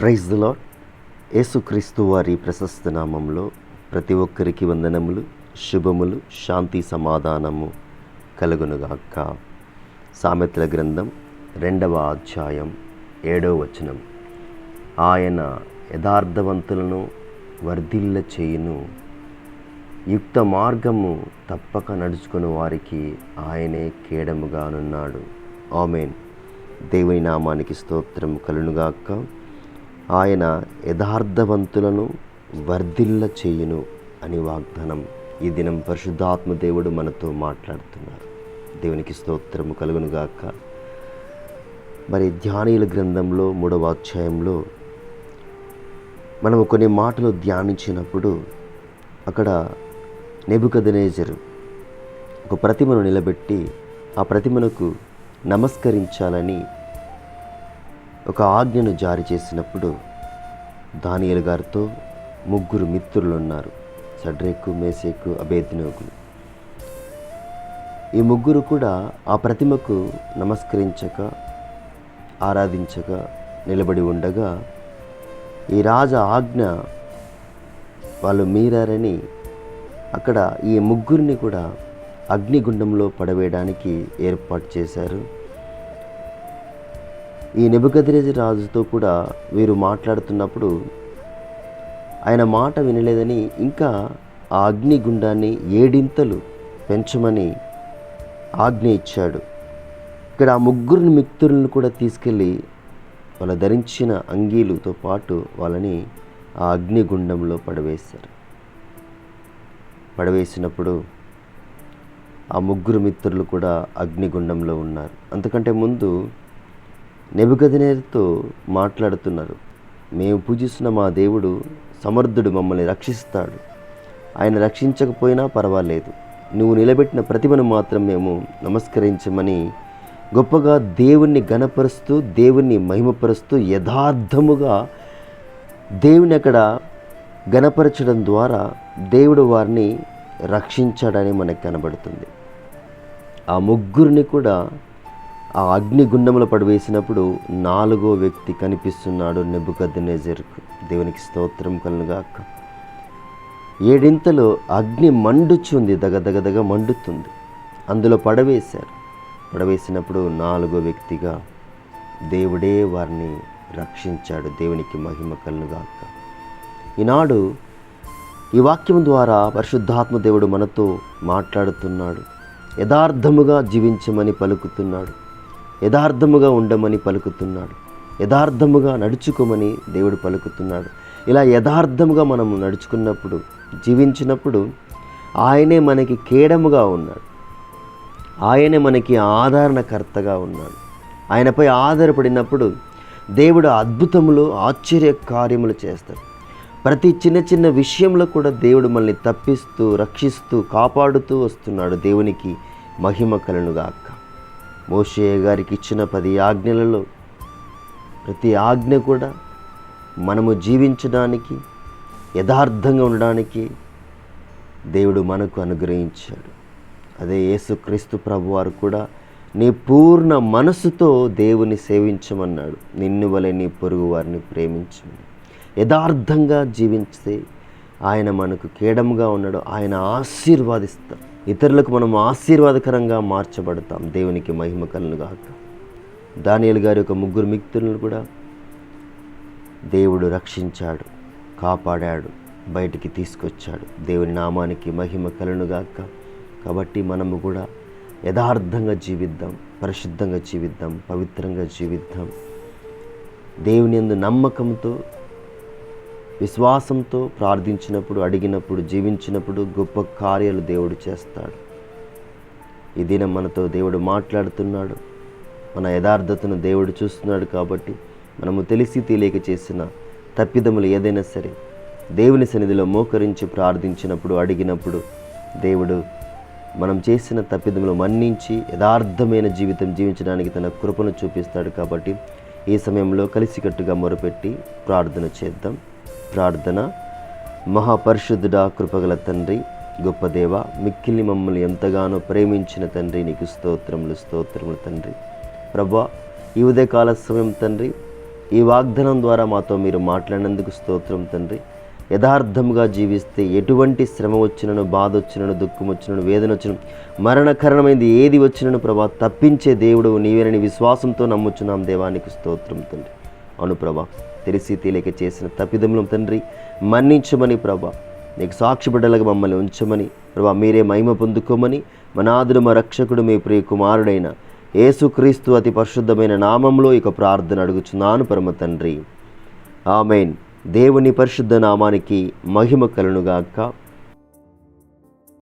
Praise the lord యేసుక్రీస్తు వారి ప్రశస్త నామంలో ప్రతి ఒక్కరికి వందనములు శుభములు శాంతి సమాధానము కలుగునుగాక సామెతల గ్రంథం రెండవ అధ్యాయం ఏడవ వచనం. ఆయన యథార్థవంతులను వర్ధిల్ల చేయును. యుక్త మార్గము తప్పక నడుచుకుని వారికి ఆయనే కేడముగానున్నాడు. ఆమెన్. దేవుని నామానికి స్తోత్రం కలునుగాక ఆయన యథార్థవంతులను వర్ధిల్ల చేయును అని వాగ్దానం. ఈ దినం పరిశుద్ధాత్మ దేవుడు మనతో మాట్లాడుతున్నారు. దేవునికి స్తోత్రము కలుగునుగాక మరి ధ్యానీయుల గ్రంథంలో మూడవ అధ్యాయంలో మనము కొన్ని మాటలు ధ్యానించినప్పుడు అక్కడ నెబుకదనేజరు ఒక ప్రతిమను నిలబెట్టి ఆ ప్రతిమను నమస్కరించాలని ఒక ఆజ్ఞను జారీ చేసినప్పుడు దానియలు గారితో ముగ్గురు మిత్రులు ఉన్నారు సడ్రేకు మేసేకు అభేద్నోగులు ఈ ముగ్గురు కూడా ఆ ప్రతిమకు నమస్కరించక ఆరాధించక నిలబడి ఉండగా ఈ రాజ ఆజ్ఞ వాళ్ళు మీరారని అక్కడ ఈ ముగ్గురిని కూడా అగ్నిగుండంలో పడవేయడానికి ఏర్పాటు చేశారు. ఈ నెబుకద్రేజు రాజుతో కూడా వీరు మాట్లాడుతున్నప్పుడు ఆయన మాట వినలేదని ఇంకా ఆ అగ్నిగుండాన్ని ఏడింతలు పెంచమని ఆజ్ఞ ఇచ్చాడు. ఇక్కడ ఆ ముగ్గురు మిత్రులను కూడా తీసుకెళ్ళి వాళ్ళు ధరించిన అంగీలతో పాటు వాళ్ళని ఆ అగ్నిగుండంలో పడవేశారు. పడవేసినప్పుడు ఆ ముగ్గురు మిత్రులు కూడా అగ్నిగుండంలో ఉన్నారు. అంతకంటే ముందు నెబుగదినేరుతో మాట్లాడుతున్నారు. మేము పూజిస్తున్న మా దేవుడు సమర్థుడు మమ్మల్ని రక్షిస్తాడు. ఆయన రక్షించకపోయినా పర్వాలేదు. నువ్వు నిలబెట్టిన ప్రతిభను మాత్రం మేము నమస్కరించమని గొప్పగా దేవుణ్ణి గణపరుస్తూ దేవుణ్ణి మహిమపరుస్తూ యథార్థముగా దేవుని అక్కడ గణపరచడం ద్వారా దేవుడు వారిని రక్షించాడని మనకు కనబడుతుంది. ఆ ముగ్గురిని కూడా ఆ అగ్నిగుండంలో పడివేసినప్పుడు నాలుగో వ్యక్తి కనిపిస్తున్నాడు నెబుకద్నెజర్కు దేవునికి స్తోత్రం కలుగాక ఏడింతలో అగ్ని మండుచుంది దగదగదగ మండుతుంది. అందులో పడవేశారు. పడవేసినప్పుడు నాలుగో వ్యక్తిగా దేవుడే వారిని రక్షించాడు దేవునికి మహిమ కలుగాక ఈనాడు ఈ వాక్యం ద్వారా పరిశుద్ధాత్మ దేవుడు మనతో మాట్లాడుతున్నాడు యథార్థముగా జీవించమని పలుకుతున్నాడు. యథార్థముగా ఉండమని పలుకుతున్నాడు. యథార్థముగా నడుచుకోమని దేవుడు పలుకుతున్నాడు. ఇలా యథార్థముగా మనం నడుచుకున్నప్పుడు జీవించినప్పుడు ఆయనే మనకి కేడముగా ఉన్నాడు. ఆయనే మనకి ఆదరణకర్తగా ఉన్నాడు. ఆయనపై ఆధారపడినప్పుడు దేవుడు అద్భుతములు ఆశ్చర్య కార్యములు చేస్తాడు. ప్రతి చిన్న చిన్న విషయంలో కూడా దేవుడు మనల్ని తప్పిస్తూ రక్షిస్తూ కాపాడుతూ వస్తున్నాడు దేవునికి మహిమ కలనుగాక మోషే గారికి ఇచ్చిన పది ఆజ్ఞలలో ప్రతి ఆజ్ఞ కూడా మనము జీవించడానికి యథార్థంగా ఉండడానికి దేవుడు మనకు అనుగ్రహించాడు. అదే యేసుక్రీస్తు ప్రభు వారు కూడా నీ పూర్ణ మనసుతో దేవుని సేవించమన్నాడు. నిన్ను వలె నీ పొరుగు వారిని ప్రేమించమని. యథార్థంగా జీవించితే ఆయన మనకు కేడముగా ఉన్నాడు. ఆయన ఆశీర్వాదిస్తాడు. ఇతరులకు మనం ఆశీర్వాదకరంగా మార్చబడతాం. దేవునికి మహిమ కలుగాక దానియలు గారి యొక్క ముగ్గురు మిక్తులను కూడా దేవుడు రక్షించాడు కాపాడాడు బయటికి తీసుకొచ్చాడు. దేవుని నామానికి మహిమ కలునుగాక కాబట్టి మనము కూడా యథార్థంగా జీవిద్దాం పరిశుద్ధంగా జీవిద్దాం పవిత్రంగా జీవిద్దాం. దేవుని ఎందు నమ్మకంతో విశ్వాసంతో ప్రార్థించినప్పుడు అడిగినప్పుడు జీవించినప్పుడు గొప్ప కార్యాలు దేవుడు చేస్తాడు. ఈ దినం మనతో దేవుడు మాట్లాడుతున్నాడు. మన యథార్థతను దేవుడు చూస్తున్నాడు కాబట్టి మనము తెలిసి తెలియక చేసిన తప్పిదములు ఏదైనా సరే దేవుని సన్నిధిలో మోకరించి ప్రార్థించినప్పుడు అడిగినప్పుడు దేవుడు మనం చేసిన తప్పిదములు మన్నించి యథార్థమైన జీవితం జీవించడానికి తన కృపను చూపిస్తాడు కాబట్టి ఈ సమయంలో కలిసికట్టుగా మొరపెట్టి ప్రార్థన చేద్దాం. ప్రార్థన. మహాపరిశుద్ధుడా కృపగల తండ్రి గొప్ప దేవ మిక్కిలి మమ్మల్ని ఎంతగానో ప్రేమించిన తండ్రి నీకు స్తోత్రములు స్తోత్రములు తండ్రి. ప్రభా ఈ ఉదయకాల సమయం తండ్రి ఈ వాగ్దానం ద్వారా మాతో మీరు మాట్లాడినందుకు స్తోత్రం తండ్రి. యథార్థంగా జీవిస్తే ఎటువంటి శ్రమ వచ్చినను బాధ వచ్చినను దుఃఖం వచ్చినను వేదన వచ్చినను మరణకరణమైంది ఏది వచ్చినను ప్రభా తప్పించే దేవుడు నీవేనని విశ్వాసంతో నమ్ముచున్నాం దేవానికి స్తోత్రం తండ్రి. అవును ప్రభా. తెలిసి తెలియక చేసిన తప్పిదములం తండ్రి మన్నించమని ప్రభా. నీకు సాక్షిబిడ్డలుగా మమ్మల్ని ఉంచమని ప్రభా మీరే మహిమ పొందుకోమని మనాదుడు మా రక్షకుడు మీ ప్రియ కుమారుడైన యేసుక్రీస్తు అతి పరిశుద్ధమైన నామంలో ఇక ప్రార్థన అడుగుచున్నాను పరమ తండ్రి. ఆమెన్. దేవుని పరిశుద్ధ నామానికి మహిమ కలునుగాక